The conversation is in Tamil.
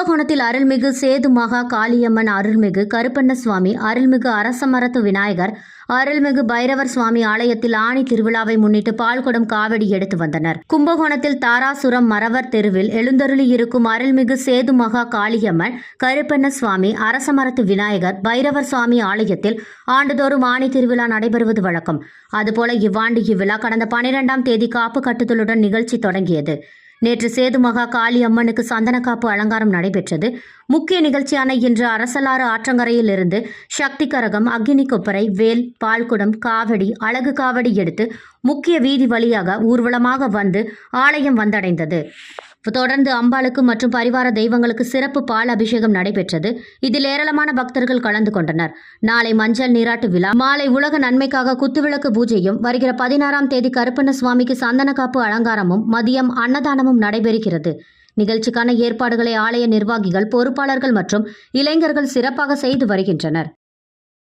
கும்பகோணத்தில் அருள்மிகு சேது மகா காளியம்மன் அருள்மிகு கருப்பண்ண சுவாமி அருள்மிகு அரசமரத்து விநாயகர் அருள்மிகு பைரவர் சுவாமி ஆலயத்தில் ஆணி திருவிழாவை முன்னிட்டு பால்குடம் காவடி எடுத்து வந்தனர். கும்பகோணத்தில் தாராசுரம் மரவர் தெருவில் எழுந்தருளி இருக்கும் அருள்மிகு சேது மகா காளியம்மன் கருப்பண்ண சுவாமி அரசமரத்து விநாயகர் பைரவர் சுவாமி ஆலயத்தில் ஆண்டுதோறும் ஆணி திருவிழா நடைபெறுவது வழக்கம். அதுபோல இவ்வாண்டு இவ்விழா கடந்த பனிரெண்டாம் தேதி காப்பு கட்டுதலுடன் நிகழ்ச்சி தொடங்கியது. நேற்று சேது மகா காளி அம்மனுக்கு சந்தனக்காப்பு அலங்காரம் நடைபெற்றது. முக்கிய நிகழ்ச்சியான இன்று அரசலாறு ஆற்றங்கரையில் இருந்து சக்தி கரகம் அக்னி கொப்பரை வேல் பால்குடம் காவடி அழகு காவடி எடுத்து முக்கிய வீதி வழியாக ஊர்வலமாக வந்து ஆலயம் வந்தடைந்தது. தொடர்ந்து அம்பாளுக்கு மற்றும் பரிவார தெய்வங்களுக்கு சிறப்பு பால் அபிஷேகம் நடைபெற்றது. இதில் ஏராளமான பக்தர்கள் கலந்து கொண்டனர். நாளை மஞ்சள் நீராட்டு விழா. மாலை உலக நன்மைக்காக குத்துவிளக்கு பூஜையும் வருகிற பதினாறாம் தேதி கருப்பண்ண சுவாமிக்கு சந்தனக்காப்பு அலங்காரமும் மதியம் அன்னதானமும் நடைபெறுகிறது. நிகழ்ச்சிக்கான ஏற்பாடுகளை ஆலய நிர்வாகிகள் பொறுப்பாளர்கள் மற்றும் இளைஞர்கள் சிறப்பாக செய்து வருகின்றனர்.